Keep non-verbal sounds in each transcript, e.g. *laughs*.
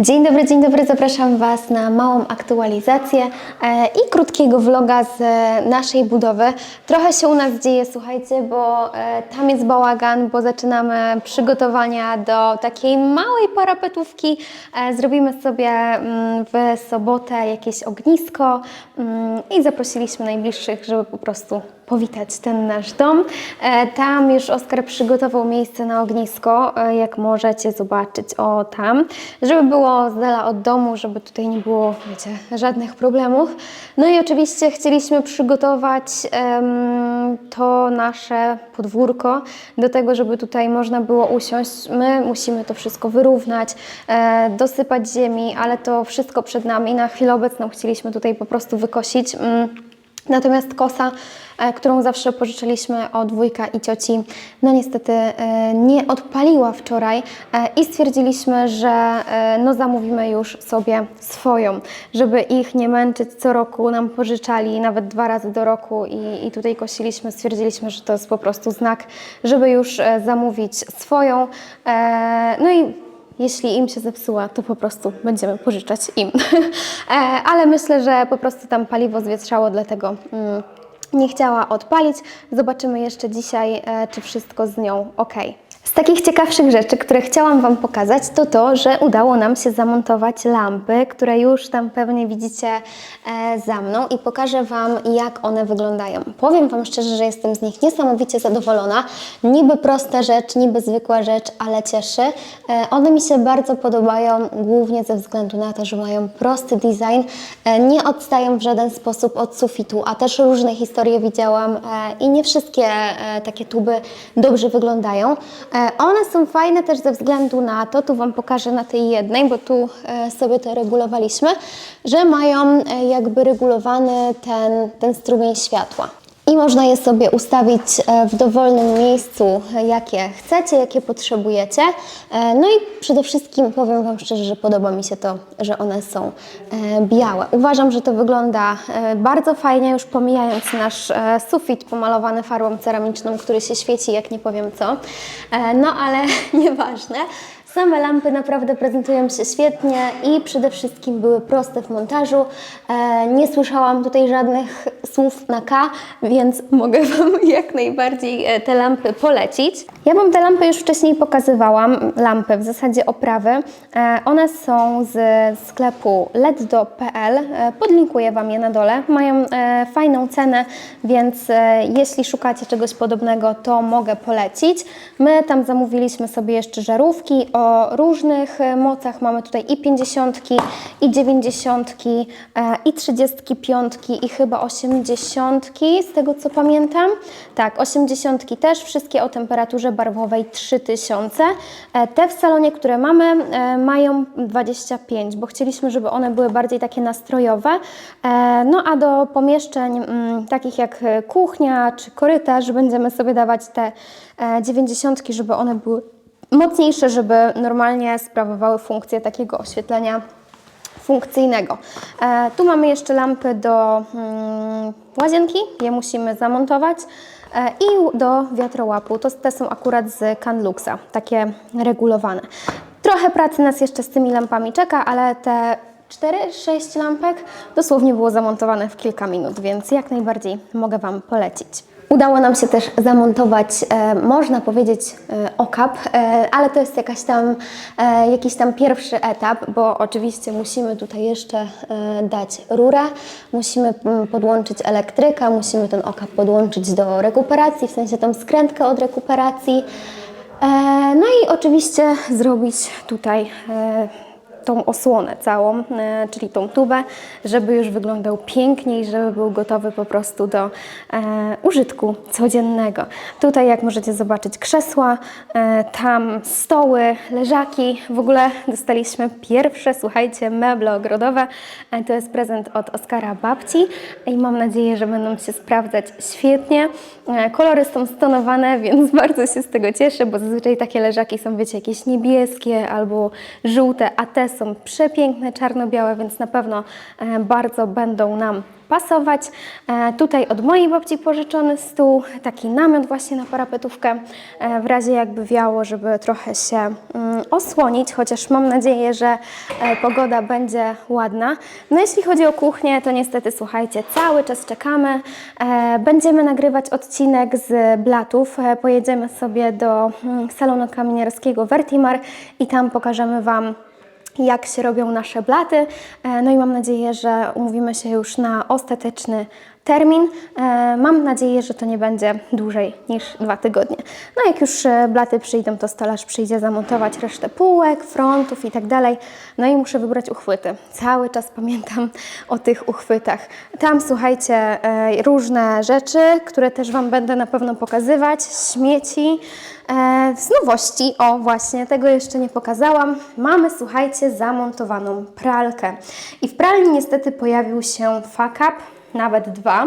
Dzień dobry, dzień dobry. Zapraszam Was na małą aktualizację e, i krótkiego vloga z e, naszej budowy. Trochę się u nas dzieje, słuchajcie, bo e, tam jest bałagan, bo zaczynamy przygotowania do takiej małej parapetówki. Zrobimy sobie mm, w sobotę jakieś ognisko mm, i zaprosiliśmy najbliższych, żeby po prostu powitać ten nasz dom. E, Tam już Oskar przygotował miejsce na ognisko, e, jak możecie zobaczyć, o tam, żeby było z dala od domu, żeby tutaj nie było, wiecie, żadnych problemów. No i oczywiście chcieliśmy przygotować em, to nasze podwórko do tego, żeby tutaj można było usiąść. My musimy to wszystko wyrównać, e, dosypać ziemi, ale to wszystko przed nami. Na chwilę obecną chcieliśmy tutaj po prostu wykosić. Mm. Natomiast kosa, e, którą zawsze pożyczyliśmy od wujka i cioci, no niestety e, nie odpaliła wczoraj e, i stwierdziliśmy, że no zamówimy już sobie swoją, żeby ich nie męczyć. Co roku nam pożyczali, nawet dwa razy do roku i, i tutaj kosiliśmy. Stwierdziliśmy, że to jest po prostu znak, żeby już zamówić swoją. No i jeśli im się zepsuła, to po prostu będziemy pożyczać im. *laughs* E, Ale myślę, że po prostu tam paliwo zwietrzało, dlatego mm, nie chciała odpalić. Zobaczymy jeszcze dzisiaj, e, czy wszystko z nią ok. Z takich ciekawszych rzeczy, które chciałam Wam pokazać, to to, że udało nam się zamontować lampy, które już tam pewnie widzicie e, za mną i pokażę Wam, jak one wyglądają. Powiem Wam szczerze, że jestem z nich niesamowicie zadowolona. Niby prosta rzecz, niby zwykła rzecz, ale cieszy. E, one mi się bardzo podobają, głównie ze względu na to, że mają prosty design, e, nie odstają w żaden sposób od sufitu, a też różne historie widziałam i nie wszystkie takie tuby dobrze wyglądają. E, One są fajne też ze względu na to, tu Wam pokażę na tej jednej, bo tu e, sobie to regulowaliśmy, że mają e, jakby regulowany ten, ten strumień światła. I można je sobie ustawić e, w dowolnym miejscu, jakie chcecie, jakie potrzebujecie. E, No i przede wszystkim powiem Wam szczerze, że podoba mi się to, że one są e, białe. Uważam, że to wygląda bardzo fajnie, już pomijając nasz sufit pomalowany farbą ceramiczną, który się świeci jak nie powiem co. No ale *laughs* nieważne. Same lampy naprawdę prezentują się świetnie i przede wszystkim były proste w montażu. E, nie słyszałam tutaj żadnych słów na K, więc *laughs* mogę Wam jak najbardziej e, te lampy polecić. Ja Wam te lampy już wcześniej pokazywałam, lampy, w zasadzie oprawy. E, one są z sklepu leddo.pl, podlinkuję Wam je na dole. Mają fajną cenę, więc jeśli szukacie czegoś podobnego, to mogę polecić. My tam zamówiliśmy sobie jeszcze żarówki o różnych e, mocach. Mamy tutaj i 50, i 90, e, i 35, i chyba 80, z tego co pamiętam. Tak, 80 też, wszystkie o temperaturze barwowej 3000. E, Te w salonie, które mamy, mają 25, bo chcieliśmy, żeby one były bardziej takie nastrojowe. No a do pomieszczeń mm, takich jak kuchnia czy korytarz będziemy sobie dawać te e, 90, żeby one były mocniejsze, żeby normalnie sprawowały funkcję takiego oświetlenia funkcyjnego. E, tu mamy jeszcze lampy do mm, łazienki, je musimy zamontować. E, I do wiatrołapu, to te są akurat z Canluxa, takie regulowane. Trochę pracy nas jeszcze z tymi lampami czeka, ale te 4-6 lampek dosłownie było zamontowane w kilka minut, więc jak najbardziej mogę Wam polecić. Udało nam się też zamontować, e, można powiedzieć, e, okap, e, ale to jest jakaś tam, e, jakiś tam pierwszy etap, bo oczywiście musimy tutaj jeszcze e, dać rurę, musimy mm, podłączyć elektryka, musimy ten okap podłączyć do rekuperacji, w sensie tą skrętkę od rekuperacji. E, no i oczywiście zrobić tutaj e, tą osłonę całą, e, czyli tą tubę, żeby już wyglądał piękniej, żeby był gotowy po prostu do e, użytku codziennego. Tutaj, jak możecie zobaczyć, krzesła, e, tam stoły, leżaki. W ogóle dostaliśmy pierwsze, słuchajcie, meble ogrodowe. To jest prezent od Oskara Babci i mam nadzieję, że będą się sprawdzać świetnie. Kolory są stonowane, *laughs* więc bardzo się z tego cieszę, bo zazwyczaj takie leżaki są, wiecie, jakieś niebieskie albo żółte, a te są przepiękne, czarno-białe, więc na pewno e, bardzo będą nam pasować. E, tutaj od mojej babci pożyczony stół, taki namiot właśnie na parapetówkę, e, w razie jakby wiało, żeby trochę się mm, osłonić, chociaż mam nadzieję, że pogoda będzie ładna. No jeśli chodzi o kuchnię, to niestety słuchajcie, cały czas czekamy. Będziemy nagrywać odcinek z blatów. Pojedziemy sobie do mm, salonu kamieniarskiego Vertimar i tam pokażemy Wam jak się robią nasze blaty. E, No i mam nadzieję, że umówimy się już na ostateczny termin. E, Mam nadzieję, że to nie będzie dłużej niż dwa tygodnie. No jak już e, blaty przyjdą, to stolarz przyjdzie zamontować resztę półek, frontów i tak dalej. No i muszę wybrać uchwyty. Cały czas pamiętam o tych uchwytach. Tam słuchajcie, różne rzeczy, które też Wam będę na pewno pokazywać, śmieci. E, z nowości, o właśnie, tego jeszcze nie pokazałam. Mamy, słuchajcie, zamontowaną pralkę. I w pralni niestety pojawił się fuck up, nawet dwa.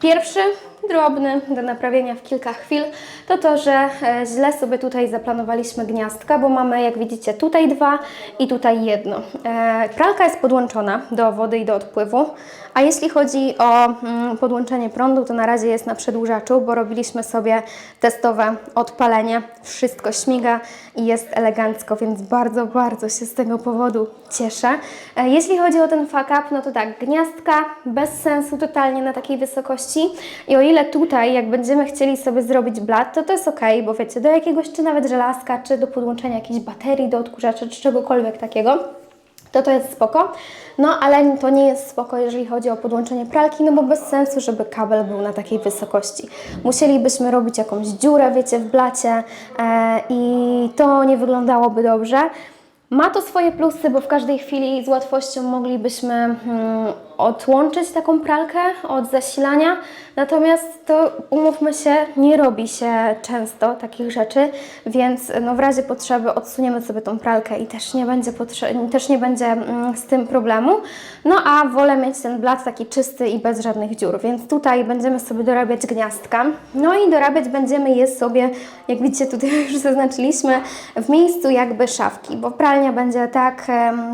Pierwszy, drobny, do naprawienia w kilka chwil, to to, że e, źle sobie tutaj zaplanowaliśmy gniazdka, bo mamy, jak widzicie, tutaj dwa i tutaj jedno. E, pralka jest podłączona do wody i do odpływu, a jeśli chodzi o mm, podłączenie prądu, to na razie jest na przedłużaczu, bo robiliśmy sobie testowe odpalenie. Wszystko śmiga i jest elegancko, więc bardzo, bardzo się z tego powodu cieszę. E, Jeśli chodzi o ten fuck up, no to tak, gniazdka bez sensu totalnie na takiej wysokości i o ile tutaj, jak będziemy chcieli sobie zrobić blat, to to jest ok, bo wiecie, do jakiegoś czy nawet żelazka, czy do podłączenia jakiejś baterii do odkurzacza, czy czegokolwiek takiego, to to jest spoko. No, ale to nie jest spoko, jeżeli chodzi o podłączenie pralki, no bo bez sensu, żeby kabel był na takiej wysokości. Musielibyśmy robić jakąś dziurę, wiecie, w blacie e, i to nie wyglądałoby dobrze. Ma to swoje plusy, bo w każdej chwili z łatwością moglibyśmy mm, odłączyć taką pralkę od zasilania, natomiast to umówmy się, nie robi się często takich rzeczy, więc no, w razie potrzeby odsuniemy sobie tą pralkę i też nie będzie, też nie będzie mm, z tym problemu. No a wolę mieć ten blat taki czysty i bez żadnych dziur, więc tutaj będziemy sobie dorabiać gniazdka. No i dorabiać będziemy je sobie, jak widzicie tutaj *laughs* już zaznaczyliśmy, w miejscu jakby szafki, bo będzie tak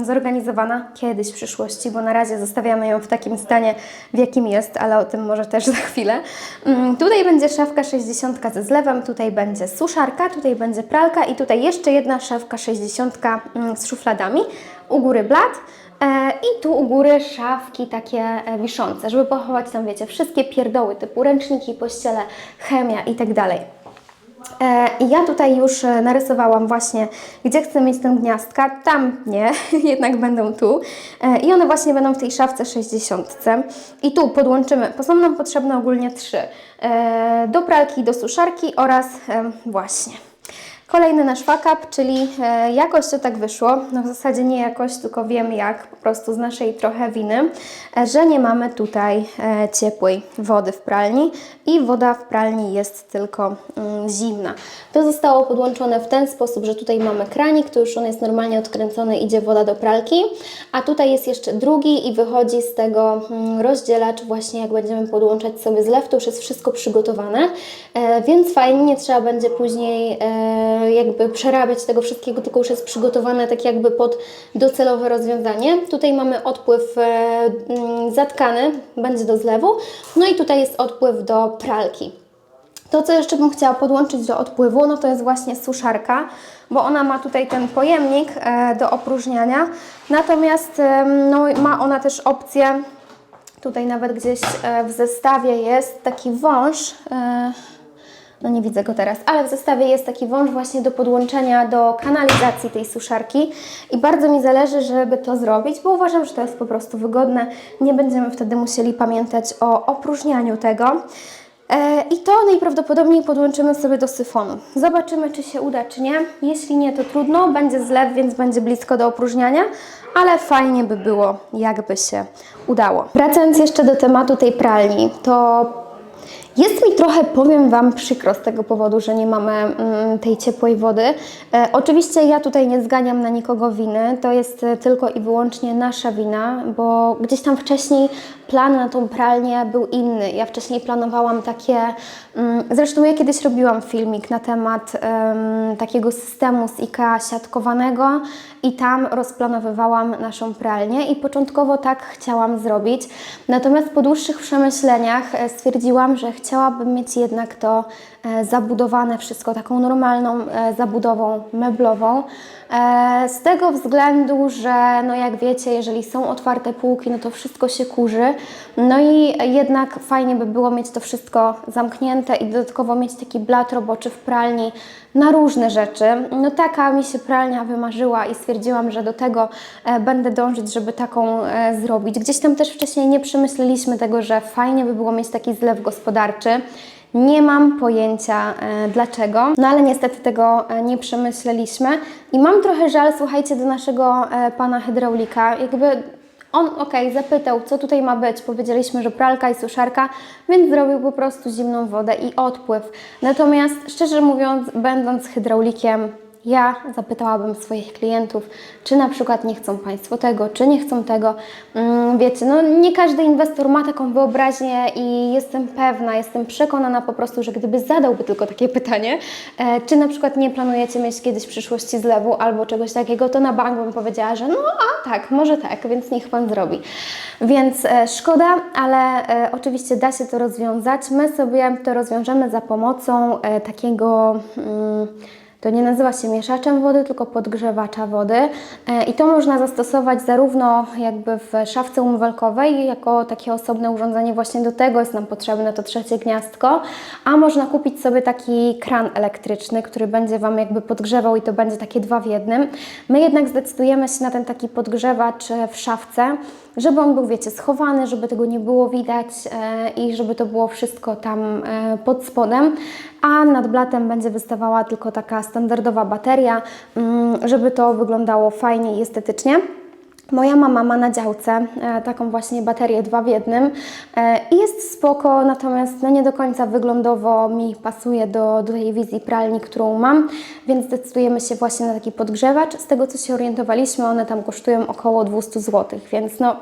zorganizowana kiedyś w przyszłości, bo na razie zostawiamy ją w takim stanie, w jakim jest, ale o tym może też *laughs* za chwilę. Mm, Tutaj będzie szafka 60 ze zlewem, tutaj będzie suszarka, tutaj będzie pralka i tutaj jeszcze jedna szafka 60 mm, z szufladami. U góry blat. E, I tu u góry szafki takie e, wiszące, żeby pochować tam, wiecie, wszystkie pierdoły typu ręczniki, pościele, chemia i tak dalej. E, I ja tutaj już e, narysowałam właśnie, gdzie chcę mieć ten gniazdka. Tam nie, *laughs* jednak będą tu. E, I one właśnie będą w tej szafce 60. I tu podłączymy, bo są nam potrzebne ogólnie trzy. Do pralki, do suszarki oraz właśnie. Kolejny nasz fuck up, czyli e, jakoś to tak wyszło, no w zasadzie nie jakoś, tylko wiem jak, po prostu z naszej trochę winy, e, że nie mamy tutaj e, ciepłej wody w pralni i woda w pralni jest tylko mm, zimna. To zostało podłączone w ten sposób, że tutaj mamy kranik, to już on jest normalnie odkręcony, idzie woda do pralki, a tutaj jest jeszcze drugi i wychodzi z tego mm, rozdzielacz właśnie jak będziemy podłączać sobie zlew, to już jest wszystko przygotowane, więc fajnie, nie trzeba będzie później jakby przerabiać tego wszystkiego, tylko już jest przygotowane tak jakby pod docelowe rozwiązanie. Tutaj mamy odpływ e, mm, zatkany, będzie do zlewu, no i tutaj jest odpływ do pralki. To, co jeszcze bym chciała podłączyć do odpływu, no to jest właśnie suszarka, bo ona ma tutaj ten pojemnik e, do opróżniania, natomiast em, no, ma ona też opcję, tutaj nawet gdzieś e, w zestawie jest taki wąż, e, no nie widzę go teraz, ale w zestawie jest taki wąż właśnie do podłączenia do kanalizacji tej suszarki i bardzo mi zależy, żeby to zrobić, bo uważam, że to jest po prostu wygodne. Nie będziemy wtedy musieli pamiętać o opróżnianiu tego. E, I to najprawdopodobniej podłączymy sobie do syfonu. Zobaczymy, czy się uda, czy nie. Jeśli nie, to trudno. Będzie zlew, więc będzie blisko do opróżniania, ale fajnie by było, jakby się udało. Wracając jeszcze do tematu tej pralni, to Jest mi trochę, powiem Wam, przykro z tego powodu, że nie mamy mm, tej ciepłej wody. E, oczywiście ja tutaj nie zganiam na nikogo winy, to jest e, tylko i wyłącznie nasza wina, bo gdzieś tam wcześniej plan na tą pralnię był inny. Ja wcześniej planowałam takie, mm, zresztą ja kiedyś robiłam filmik na temat em, takiego systemu z IKEA siatkowanego i tam rozplanowywałam naszą pralnię i początkowo tak chciałam zrobić. Natomiast po dłuższych przemyśleniach e, stwierdziłam, że chciałabym mieć jednak to zabudowane wszystko taką normalną e, zabudową meblową. E, Z tego względu, że no jak wiecie, jeżeli są otwarte półki, no to wszystko się kurzy. No i jednak fajnie by było mieć to wszystko zamknięte i dodatkowo mieć taki blat roboczy w pralni na różne rzeczy. No taka mi się pralnia wymarzyła i stwierdziłam, że do tego e, będę dążyć, żeby taką e, zrobić. Gdzieś tam też wcześniej nie przemyśleliśmy tego, że fajnie by było mieć taki zlew gospodarczy. Nie mam pojęcia e, dlaczego, no ale niestety tego e, nie przemyśleliśmy i mam trochę żal, słuchajcie, do naszego e, pana hydraulika. Jakby on, okej, zapytał, co tutaj ma być. Powiedzieliśmy, że pralka i suszarka, więc zrobił po prostu zimną wodę i odpływ. Natomiast, szczerze mówiąc, będąc hydraulikiem, ja zapytałabym swoich klientów, czy na przykład nie chcą Państwo tego, czy nie chcą tego. Mm, Wiecie, no nie każdy inwestor ma taką wyobraźnię i jestem pewna, jestem przekonana po prostu, że gdyby zadałby tylko takie pytanie, e, czy na przykład nie planujecie mieć kiedyś w przyszłości zlewu albo czegoś takiego, to na bank bym powiedziała, że no a tak, może tak, więc niech Pan zrobi. Więc e, szkoda, ale e, oczywiście da się to rozwiązać. My sobie to rozwiążemy za pomocą takiego... Mm, to nie nazywa się mieszaczem wody, tylko podgrzewacza wody. E, i to można zastosować zarówno jakby w szafce umywalkowej jako takie osobne urządzenie, właśnie do tego jest nam potrzebne to trzecie gniazdko, a można kupić sobie taki kran elektryczny, który będzie Wam jakby podgrzewał i to będzie takie dwa w jednym. My jednak zdecydujemy się na ten taki podgrzewacz e, w szafce, żeby on był, wiecie, schowany, żeby tego nie było widać e, i żeby to było wszystko tam e, pod spodem, a nad blatem będzie wystawała tylko taka standardowa bateria, mm, żeby to wyglądało fajnie i estetycznie. Moja mama ma na działce e, taką właśnie baterię dwa w jednym e, i jest spoko, natomiast no nie do końca wyglądowo mi pasuje do, do tej wizji pralni, którą mam, więc decydujemy się właśnie na taki podgrzewacz. Z tego co się orientowaliśmy, one tam kosztują około 200 zł, więc no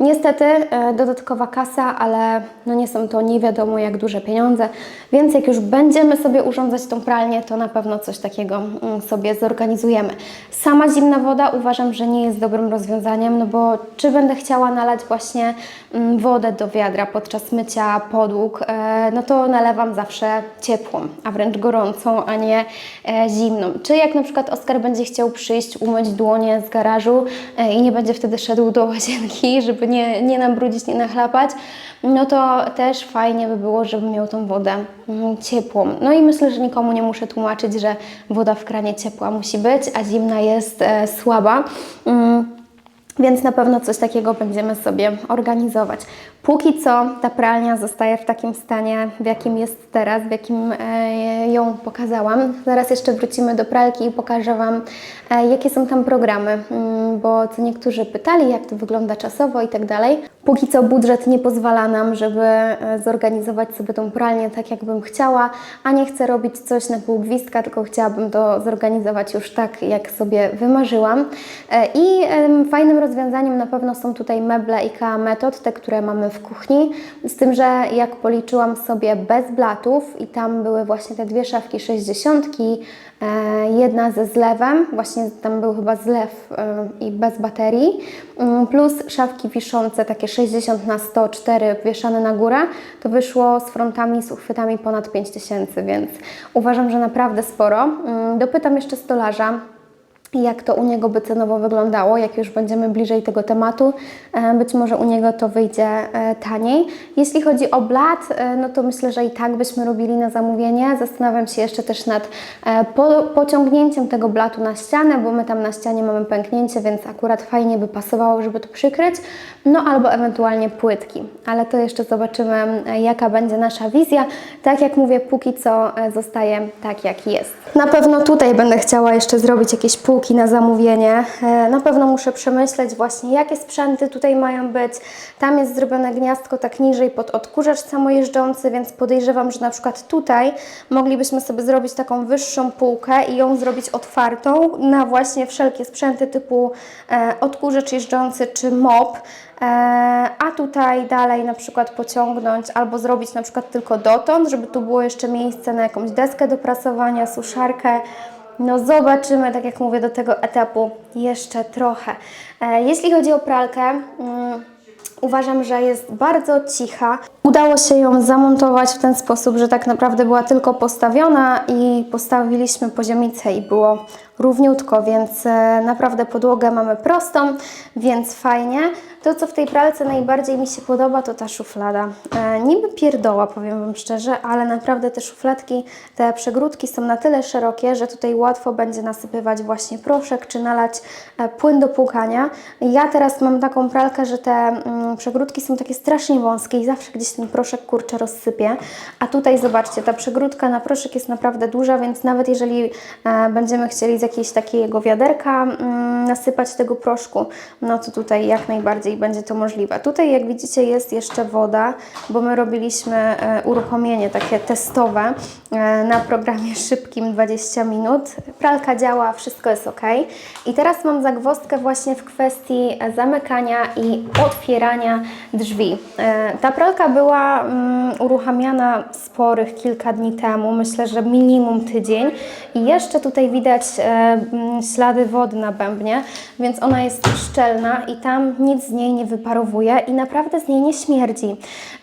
Niestety e, dodatkowa kasa, ale no nie są to nie wiadomo jak duże pieniądze, więc jak już będziemy sobie urządzać tą pralnię, to na pewno coś takiego mm, sobie zorganizujemy. Sama zimna woda uważam, że nie jest dobrym rozwiązaniem, no bo czy będę chciała nalać właśnie mm, wodę do wiadra podczas mycia podłóg, e, no to nalewam zawsze ciepłą, a wręcz gorącą, a nie e, zimną. Czy jak na przykład Oskar będzie chciał przyjść, umyć dłonie z garażu i nie będzie wtedy szedł do łazienki, *laughs* żeby nie, nie nabrudzić, nie nachlapać, no to też fajnie by było, żeby miał tą wodę mm, ciepłą. No i myślę, że nikomu nie muszę tłumaczyć, że woda w kranie ciepła musi być, a zimna jest e, słaba. Więc na pewno coś takiego będziemy sobie organizować. Póki co ta pralnia zostaje w takim stanie, w jakim jest teraz, w jakim e, ją pokazałam. Zaraz jeszcze wrócimy do pralki i pokażę Wam, e, jakie są tam programy, mm, bo co niektórzy pytali, jak to wygląda czasowo i tak dalej. Póki co budżet nie pozwala nam, żeby e, zorganizować sobie tą pralnię tak, jak bym chciała, a nie chcę robić coś na pół gwizdka, tylko chciałabym to zorganizować już tak, jak sobie wymarzyłam. I fajnym rozwiązaniem na pewno są tutaj meble IKEA Method, te, które mamy w kuchni, z tym, że jak policzyłam sobie bez blatów i tam były właśnie te dwie szafki 60, e, jedna ze zlewem, właśnie tam był chyba zlew e, i bez baterii, mm, plus szafki wiszące takie 60 na 104 wieszane na górę, to wyszło z frontami, z uchwytami ponad 5000, więc uważam, że naprawdę sporo. Mm, Dopytam jeszcze stolarza, jak to u niego by cenowo wyglądało, jak już będziemy bliżej tego tematu. E, Być może u niego to wyjdzie e, taniej. Jeśli chodzi o blat, e, no to myślę, że i tak byśmy robili na zamówienie. Zastanawiam się jeszcze też nad po, pociągnięciem tego blatu na ścianę, bo my tam na ścianie mamy pęknięcie, więc akurat fajnie by pasowało, żeby to przykryć. No albo ewentualnie płytki, ale to jeszcze zobaczymy, jaka będzie nasza wizja. Tak jak mówię, póki co zostaje tak, jak jest. Na pewno tutaj będę chciała jeszcze zrobić jakieś półki półki na zamówienie. E, Na pewno muszę przemyśleć właśnie, jakie sprzęty tutaj mają być. Tam jest zrobione gniazdko tak niżej pod odkurzacz samojeżdżący, więc podejrzewam, że na przykład tutaj moglibyśmy sobie zrobić taką wyższą półkę i ją zrobić otwartą na właśnie wszelkie sprzęty typu e, odkurzacz jeżdżący czy mop. E, a tutaj dalej na przykład pociągnąć albo zrobić na przykład tylko dotąd, żeby tu było jeszcze miejsce na jakąś deskę do prasowania, suszarkę. No zobaczymy, tak jak mówię, do tego etapu jeszcze trochę. E, jeśli chodzi o pralkę, mm, uważam, że jest bardzo cicha. Udało się ją zamontować w ten sposób, że tak naprawdę była tylko postawiona i postawiliśmy poziomicę i było równiutko, więc e, naprawdę podłogę mamy prostą, więc fajnie. To, co w tej pralce najbardziej mi się podoba, to ta szuflada. E, niby pierdoła, powiem Wam szczerze, ale naprawdę te szufladki, te przegródki są na tyle szerokie, że tutaj łatwo będzie nasypywać właśnie proszek, czy nalać e, płyn do płukania. Ja teraz mam taką pralkę, że te mm, przegródki są takie strasznie wąskie i zawsze gdzieś ten proszek kurczę rozsypie. A tutaj zobaczcie, ta przegródka na proszek jest naprawdę duża, więc nawet jeżeli e, będziemy chcieli z jakiejś takiego wiaderka mm, nasypać tego proszku, no to tutaj jak najbardziej będzie to możliwe. Tutaj jak widzicie jest jeszcze woda, bo my robiliśmy e, uruchomienie takie testowe e, na programie szybkim 20 minut. Pralka działa, wszystko jest ok. I teraz mam zagwozdkę właśnie w kwestii zamykania i otwierania drzwi. E, Ta pralka była mm, uruchamiana sporych kilka dni temu, myślę, że minimum tydzień i jeszcze tutaj widać mm, ślady wody na bębnie, więc ona jest szczelna i tam nic z niej nie wyparowuje i naprawdę z niej nie śmierdzi.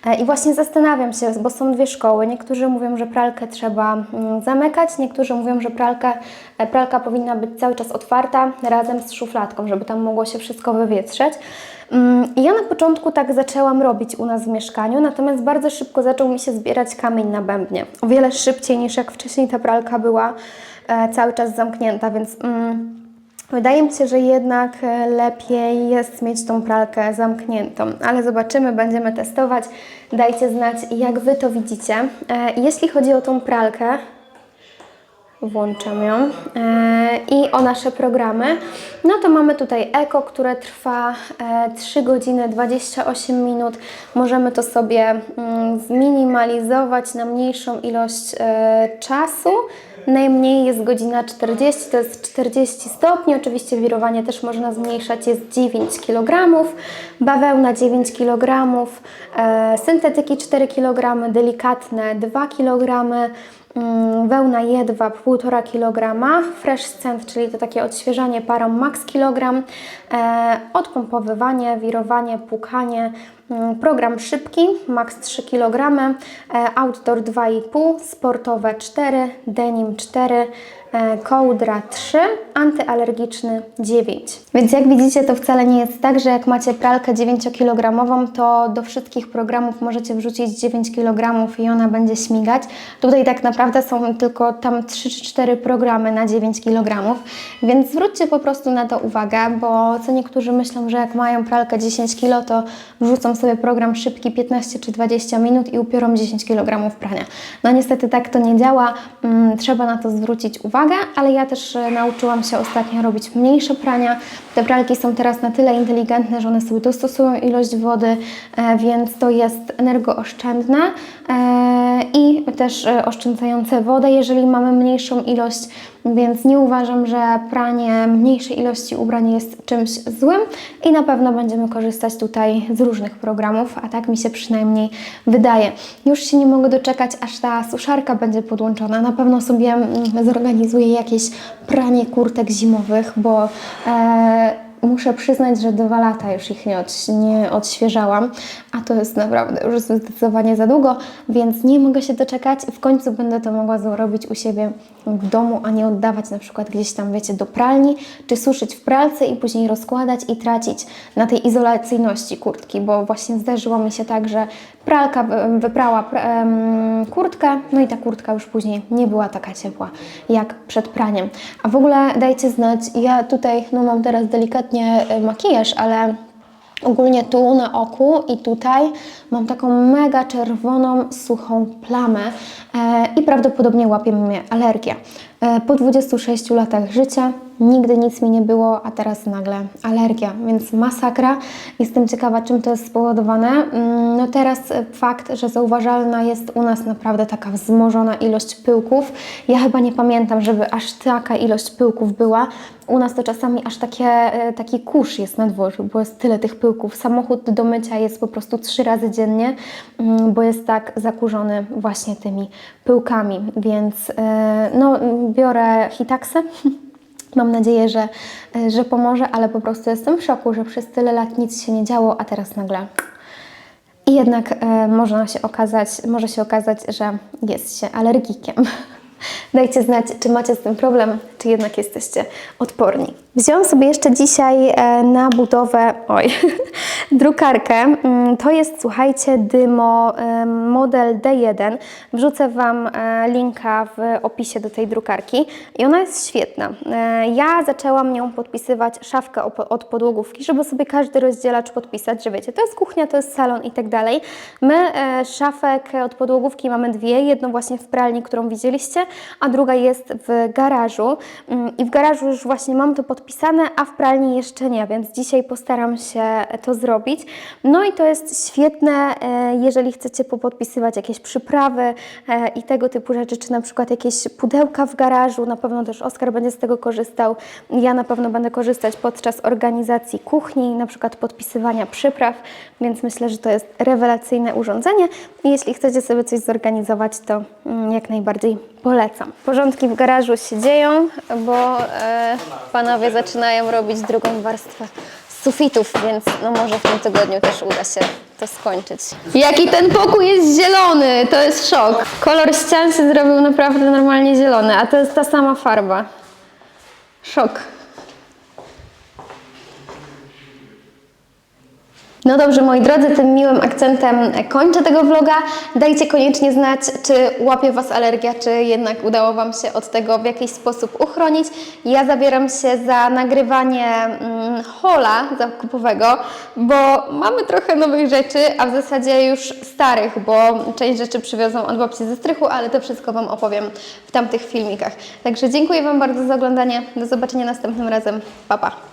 E, I właśnie zastanawiam się, bo są dwie szkoły. Niektórzy mówią, że pralkę trzeba mm, zamykać, niektórzy mówią, że pralka, e, pralka powinna być cały czas otwarta razem z szufladką, żeby tam mogło się wszystko wywietrzeć. Mm, I ja na początku tak zaczęłam robić u nas w mieszkaniu, natomiast bardzo szybko zaczął mi się zbierać kamień na bębnie. O wiele szybciej niż jak wcześniej ta pralka była e, cały czas zamknięta, więc mm, wydaje mi się, że jednak e, lepiej jest mieć tą pralkę zamkniętą. Ale zobaczymy, będziemy testować. Dajcie znać, jak Wy to widzicie. E, Jeśli chodzi o tą pralkę, włączam ją e, i o nasze programy, no to mamy tutaj Eko, które trwa e, 3 godziny 28 minut. Możemy to sobie mm, zminimalizować na mniejszą ilość czasu. Najmniej jest godzina 40, to jest 40 stopni. Oczywiście wirowanie też można zmniejszać, jest 9 kg, bawełna 9 kg, e, syntetyki 4 kg, delikatne 2 kg. Mm, wełna jedwab 1,5 kg, fresh scent, czyli to takie odświeżanie parą max kilogram, e, odpompowywanie, wirowanie, płukanie, mm, program szybki, max 3 kg, e, outdoor 2,5, sportowe 4, denim 4, e, kołdra 3, antyalergiczny 9. Więc jak widzicie, to wcale nie jest tak, że jak macie pralkę 9-kilogramową, to do wszystkich programów możecie wrzucić 9 kg i ona będzie śmigać. Tutaj tak naprawdę są tylko tam 3 czy 4 programy na 9 kg, więc zwróćcie po prostu na to uwagę, bo co niektórzy myślą, że jak mają pralkę 10 kg, to wrzucą sobie program szybki 15 czy 20 minut i upiorą 10 kg prania. No niestety tak to nie działa, mm, trzeba na to zwrócić uwagę, ale ja też e, nauczyłam się ostatnio robić mniejsze prania. Te pralki są teraz na tyle inteligentne, że one sobie dostosują ilość wody, e, więc to jest energooszczędne e, i też oszczędzające wodę, jeżeli mamy mniejszą ilość, więc nie uważam, że pranie mniejszej ilości ubrań jest czymś złym i na pewno będziemy korzystać tutaj z różnych programów, a tak mi się przynajmniej wydaje. Już się nie mogę doczekać, aż ta suszarka będzie podłączona. Na pewno sobie mm, zorganizuję jakieś pranie kurtek zimowych, bo e, muszę przyznać, że dwa lata już ich nie, nie odświeżałam, a to jest naprawdę już zdecydowanie za długo, więc nie mogę się doczekać. W końcu będę to mogła zrobić u siebie w domu, a nie oddawać na przykład gdzieś tam, wiecie, do pralni, czy suszyć w pralce i później rozkładać i tracić na tej izolacyjności kurtki, bo właśnie zdarzyło mi się tak, że pralka wy- wyprała kurtkę, no i ta kurtka już później nie była taka ciepła jak przed praniem. A w ogóle dajcie znać, ja tutaj no mam teraz delikatnie e, makijaż, ale ogólnie tu na oku i tutaj mam taką mega czerwoną, suchą plamę e, i prawdopodobnie łapie mnie alergia. E, Po 26 latach życia nigdy nic mi nie było, a teraz nagle alergia, więc masakra. Jestem ciekawa, czym to jest spowodowane. Mm, No teraz fakt, że zauważalna jest u nas naprawdę taka wzmożona ilość pyłków. Ja chyba nie pamiętam, żeby aż taka ilość pyłków była. U nas to czasami aż takie, e, taki kurz jest na dworzu, bo jest tyle tych pyłków. Samochód do mycia jest po prostu trzy razy dziennie, mm, bo jest tak zakurzony właśnie tymi pyłkami, więc e, no, biorę Hitaxę. *laughs* Mam nadzieję, że, że pomoże, ale po prostu jestem w szoku, że przez tyle lat nic się nie działo, a teraz nagle. I jednak e, można się okazać, może się okazać, że jest się alergikiem. *laughs* Dajcie znać, czy macie z tym problem, czy jednak jesteście odporni. Wziąłam sobie jeszcze dzisiaj e, na budowę, oj, *laughs* drukarkę. Mm, To jest, słuchajcie, Dymo e, model D1. Wrzucę Wam e, linka w opisie do tej drukarki i ona jest świetna. Ja zaczęłam nią podpisywać szafkę od podłogówki, żeby sobie każdy rozdzielacz podpisać, że wiecie, to jest kuchnia, to jest salon i tak dalej. My szafek od podłogówki mamy dwie, jedną właśnie w pralni, którą widzieliście, a druga jest w garażu Mm, i w garażu już właśnie mam to podpisane, a w pralni jeszcze nie, więc dzisiaj postaram się to zrobić. No i to jest świetne, e, jeżeli chcecie popodpisywać jakieś przyprawy e, i tego typu rzeczy, czy na przykład jakieś pudełka w garażu, na pewno też Oskar będzie z tego korzystał. Ja na pewno będę korzystać podczas organizacji kuchni, na przykład podpisywania przypraw, więc myślę, że to jest rewelacyjne urządzenie jeśli chcecie sobie coś zorganizować, to mm, jak najbardziej polecam. Porządki w garażu się dzieją, bo e, panowie zaczynają robić drugą warstwę sufitów, więc no może w tym tygodniu też uda się to skończyć. Jaki ten pokój jest zielony, to jest szok. Kolor ścian się zrobił naprawdę normalnie zielony, a to jest ta sama farba. Szok. No dobrze, moi drodzy, tym miłym akcentem kończę tego vloga. Dajcie koniecznie znać, czy łapie Was alergia, czy jednak udało Wam się od tego w jakiś sposób uchronić. Ja zabieram się za nagrywanie mm, hola zakupowego, bo mamy trochę nowych rzeczy, a w zasadzie już starych, bo część rzeczy przywiozą od babci ze strychu, ale to wszystko Wam opowiem w tamtych filmikach. Także dziękuję Wam bardzo za oglądanie. Do zobaczenia następnym razem. Pa, pa.